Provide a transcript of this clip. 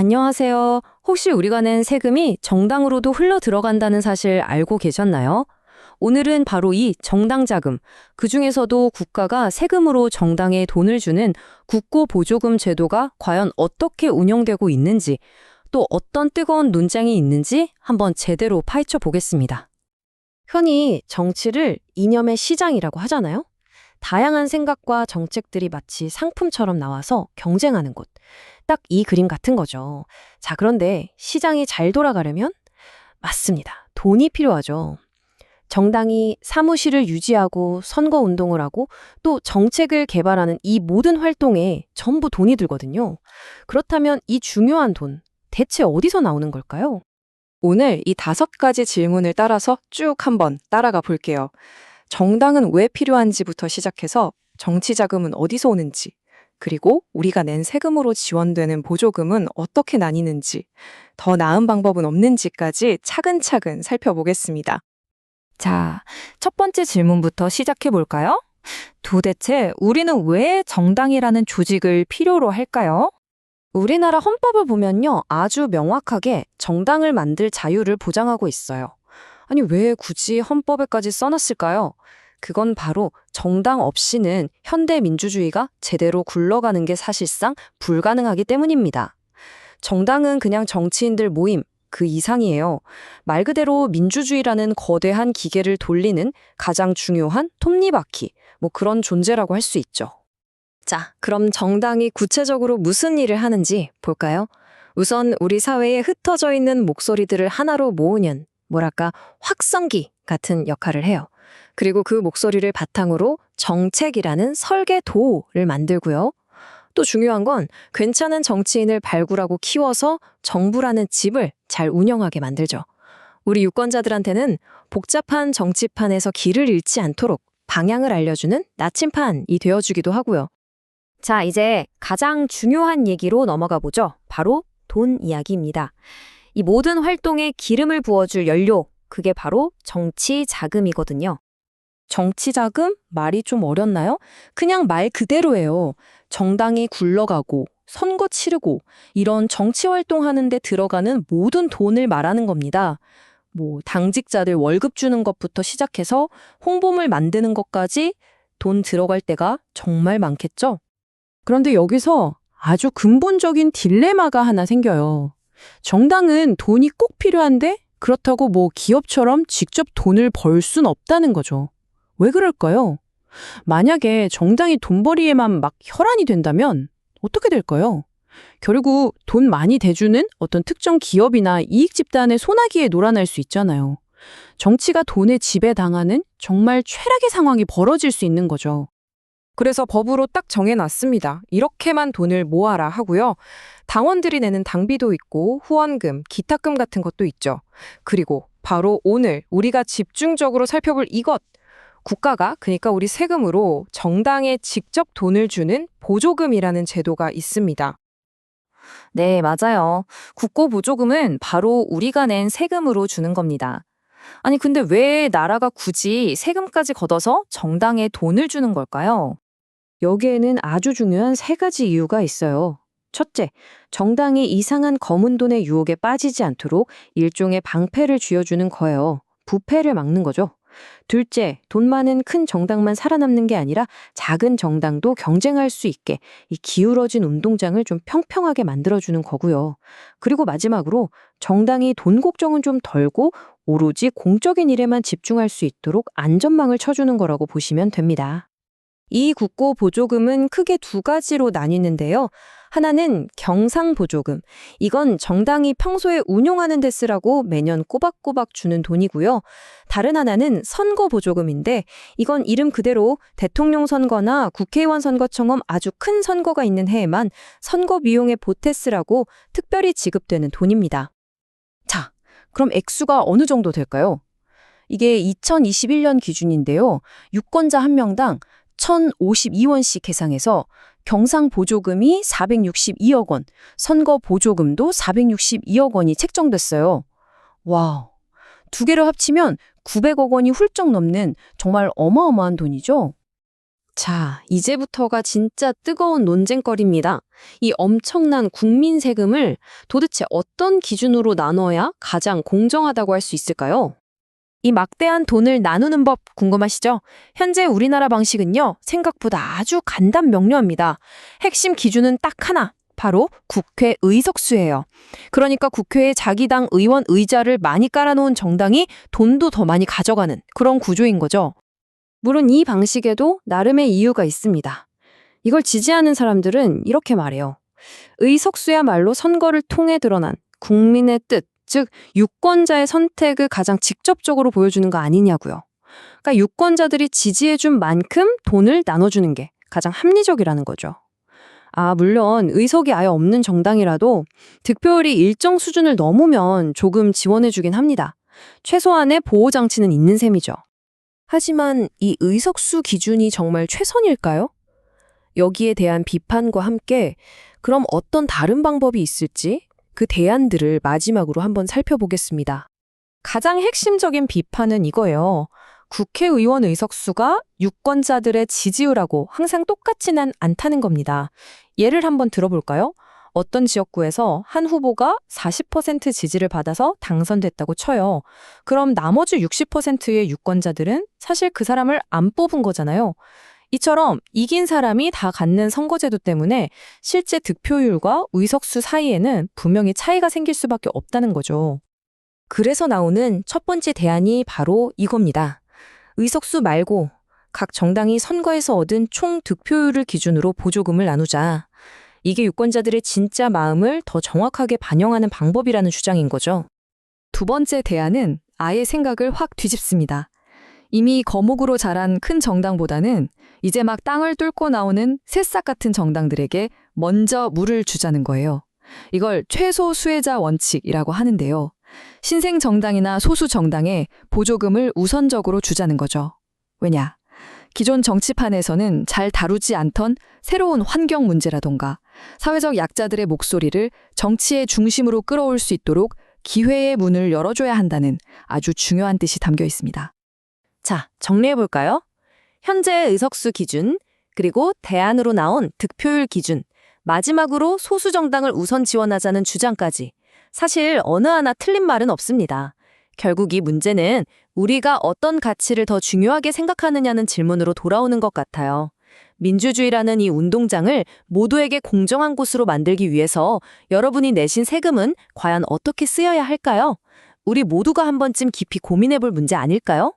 안녕하세요. 혹시 우리가 낸 세금이 정당으로도 흘러 들어간다는 사실 알고 계셨나요? 오늘은 바로 이 정당 자금, 그 중에서도 국가가 세금으로 정당에 돈을 주는 국고 보조금 제도가 과연 어떻게 운영되고 있는지, 또 어떤 뜨거운 논쟁이 있는지 한번 제대로 파헤쳐 보겠습니다. 흔히 정치를 이념의 시장이라고 하잖아요. 다양한 생각과 정책들이 마치 상품처럼 나와서 경쟁하는 곳. 딱 이 그림 같은 거죠. 자, 그런데 시장이 잘 돌아가려면? 맞습니다. 돈이 필요하죠. 정당이 사무실을 유지하고 선거 운동을 하고 또 정책을 개발하는 이 모든 활동에 전부 돈이 들거든요. 그렇다면 이 중요한 돈, 대체 어디서 나오는 걸까요? 오늘 이 다섯 가지 질문을 따라서 쭉 한번 따라가 볼게요. 정당은 왜 필요한지부터 시작해서 정치 자금은 어디서 오는지, 그리고 우리가 낸 세금으로 지원되는 보조금은 어떻게 나뉘는지, 더 나은 방법은 없는지까지 차근차근 살펴보겠습니다. 자, 첫 번째 질문부터 시작해 볼까요? 도대체 우리는 왜 정당이라는 조직을 필요로 할까요? 우리나라 헌법을 보면요. 아주 명확하게 정당을 만들 자유를 보장하고 있어요. 아니, 왜 굳이 헌법에까지 써놨을까요? 그건 바로 정당 없이는 현대 민주주의가 제대로 굴러가는 게 사실상 불가능하기 때문입니다. 정당은 그냥 정치인들 모임, 그 이상이에요. 말 그대로 민주주의라는 거대한 기계를 돌리는 가장 중요한 톱니바퀴, 뭐 그런 존재라고 할 수 있죠. 자, 그럼 정당이 구체적으로 무슨 일을 하는지 볼까요? 우선 우리 사회에 흩어져 있는 목소리들을 하나로 모으는, 뭐랄까, 확성기 같은 역할을 해요. 그리고 그 목소리를 바탕으로 정책이라는 설계도를 만들고요. 또 중요한 건 괜찮은 정치인을 발굴하고 키워서 정부라는 집을 잘 운영하게 만들죠. 우리 유권자들한테는 복잡한 정치판에서 길을 잃지 않도록 방향을 알려주는 나침판이 되어주기도 하고요. 자, 이제 가장 중요한 얘기로 넘어가 보죠. 바로 돈 이야기입니다. 이 모든 활동에 기름을 부어줄 연료, 그게 바로 정치 자금이거든요. 정치 자금? 말이 좀 어렵나요? 그냥 말 그대로예요. 정당이 굴러가고 선거 치르고 이런 정치 활동하는데 들어가는 모든 돈을 말하는 겁니다. 뭐 당직자들 월급 주는 것부터 시작해서 홍보물 만드는 것까지 돈 들어갈 때가 정말 많겠죠? 그런데 여기서 아주 근본적인 딜레마가 하나 생겨요. 정당은 돈이 꼭 필요한데 그렇다고 뭐 기업처럼 직접 돈을 벌 순 없다는 거죠. 왜 그럴까요? 만약에 정당이 돈벌이에만 막 혈안이 된다면 어떻게 될까요? 결국 돈 많이 대주는 어떤 특정 기업이나 이익 집단의 소나기에 놀아날 수 있잖아요. 정치가 돈에 지배당하는 정말 최악의 상황이 벌어질 수 있는 거죠. 그래서 법으로 딱 정해놨습니다. 이렇게만 돈을 모아라 하고요. 당원들이 내는 당비도 있고 후원금, 기타금 같은 것도 있죠. 그리고 바로 오늘 우리가 집중적으로 살펴볼 이것. 국가가 그러니까 우리 세금으로 정당에 직접 돈을 주는 보조금이라는 제도가 있습니다. 네, 맞아요. 국고 보조금은 바로 우리가 낸 세금으로 주는 겁니다. 아니, 근데 왜 나라가 굳이 세금까지 걷어서 정당에 돈을 주는 걸까요? 여기에는 아주 중요한 세 가지 이유가 있어요. 첫째, 정당이 이상한 검은 돈의 유혹에 빠지지 않도록 일종의 방패를 쥐어주는 거예요. 부패를 막는 거죠. 둘째, 돈 많은 큰 정당만 살아남는 게 아니라 작은 정당도 경쟁할 수 있게 이 기울어진 운동장을 좀 평평하게 만들어주는 거고요. 그리고 마지막으로 정당이 돈 걱정은 좀 덜고 오로지 공적인 일에만 집중할 수 있도록 안전망을 쳐주는 거라고 보시면 됩니다. 이 국고 보조금은 크게 두 가지로 나뉘는데요. 하나는 경상 보조금. 이건 정당이 평소에 운용하는 데 쓰라고 매년 꼬박꼬박 주는 돈이고요. 다른 하나는 선거 보조금인데 이건 이름 그대로 대통령 선거나 국회의원 선거처럼 아주 큰 선거가 있는 해에만 선거 비용에 보태 쓰라고 특별히 지급되는 돈입니다. 자, 그럼 액수가 어느 정도 될까요? 이게 2021년 기준인데요. 유권자 한 명당 1,052원씩 계상해서 경상 보조금이 462억 원, 선거 보조금도 462억 원이 책정됐어요. 와우. 두 개를 합치면 900억 원이 훌쩍 넘는 정말 어마어마한 돈이죠. 자, 이제부터가 진짜 뜨거운 논쟁거리입니다. 이 엄청난 국민 세금을 도대체 어떤 기준으로 나눠야 가장 공정하다고 할 수 있을까요? 이 막대한 돈을 나누는 법 궁금하시죠? 현재 우리나라 방식은요, 생각보다 아주 간단 명료합니다. 핵심 기준은 딱 하나. 바로 국회 의석수예요. 그러니까 국회에 자기 당 의원 의자를 많이 깔아놓은 정당이 돈도 더 많이 가져가는 그런 구조인 거죠. 물론 이 방식에도 나름의 이유가 있습니다. 이걸 지지하는 사람들은 이렇게 말해요. 의석수야말로 선거를 통해 드러난 국민의 뜻, 즉 유권자의 선택을 가장 직접적으로 보여주는 거 아니냐고요. 그러니까 유권자들이 지지해준 만큼 돈을 나눠주는 게 가장 합리적이라는 거죠. 아, 물론 의석이 아예 없는 정당이라도 득표율이 일정 수준을 넘으면 조금 지원해주긴 합니다. 최소한의 보호장치는 있는 셈이죠. 하지만 이 의석수 기준이 정말 최선일까요? 여기에 대한 비판과 함께 그럼 어떤 다른 방법이 있을지 그 대안들을 마지막으로 한번 살펴보겠습니다. 가장 핵심적인 비판은 이거예요. 국회의원 의석수가 유권자들의 지지율하고 항상 똑같지는 않다는 겁니다. 예를 한번 들어볼까요? 어떤 지역구에서 한 후보가 40% 지지를 받아서 당선됐다고 쳐요. 그럼 나머지 60%의 유권자들은 사실 그 사람을 안 뽑은 거잖아요. 이처럼 이긴 사람이 다 갖는 선거제도 때문에 실제 득표율과 의석수 사이에는 분명히 차이가 생길 수밖에 없다는 거죠. 그래서 나오는 첫 번째 대안이 바로 이겁니다. 의석수 말고 각 정당이 선거에서 얻은 총 득표율을 기준으로 보조금을 나누자. 이게 유권자들의 진짜 마음을 더 정확하게 반영하는 방법이라는 주장인 거죠. 두 번째 대안은 아예 생각을 확 뒤집습니다. 이미 거목으로 자란 큰 정당보다는 이제 막 땅을 뚫고 나오는 새싹 같은 정당들에게 먼저 물을 주자는 거예요. 이걸 최소 수혜자 원칙이라고 하는데요. 신생 정당이나 소수 정당에 보조금을 우선적으로 주자는 거죠. 왜냐? 기존 정치판에서는 잘 다루지 않던 새로운 환경 문제라던가 사회적 약자들의 목소리를 정치의 중심으로 끌어올 수 있도록 기회의 문을 열어줘야 한다는 아주 중요한 뜻이 담겨 있습니다. 자, 정리해볼까요? 현재 의석수 기준, 그리고 대안으로 나온 득표율 기준, 마지막으로 소수 정당을 우선 지원하자는 주장까지. 사실 어느 하나 틀린 말은 없습니다. 결국 이 문제는 우리가 어떤 가치를 더 중요하게 생각하느냐는 질문으로 돌아오는 것 같아요. 민주주의라는 이 운동장을 모두에게 공정한 곳으로 만들기 위해서 여러분이 내신 세금은 과연 어떻게 쓰여야 할까요? 우리 모두가 한 번쯤 깊이 고민해 볼 문제 아닐까요?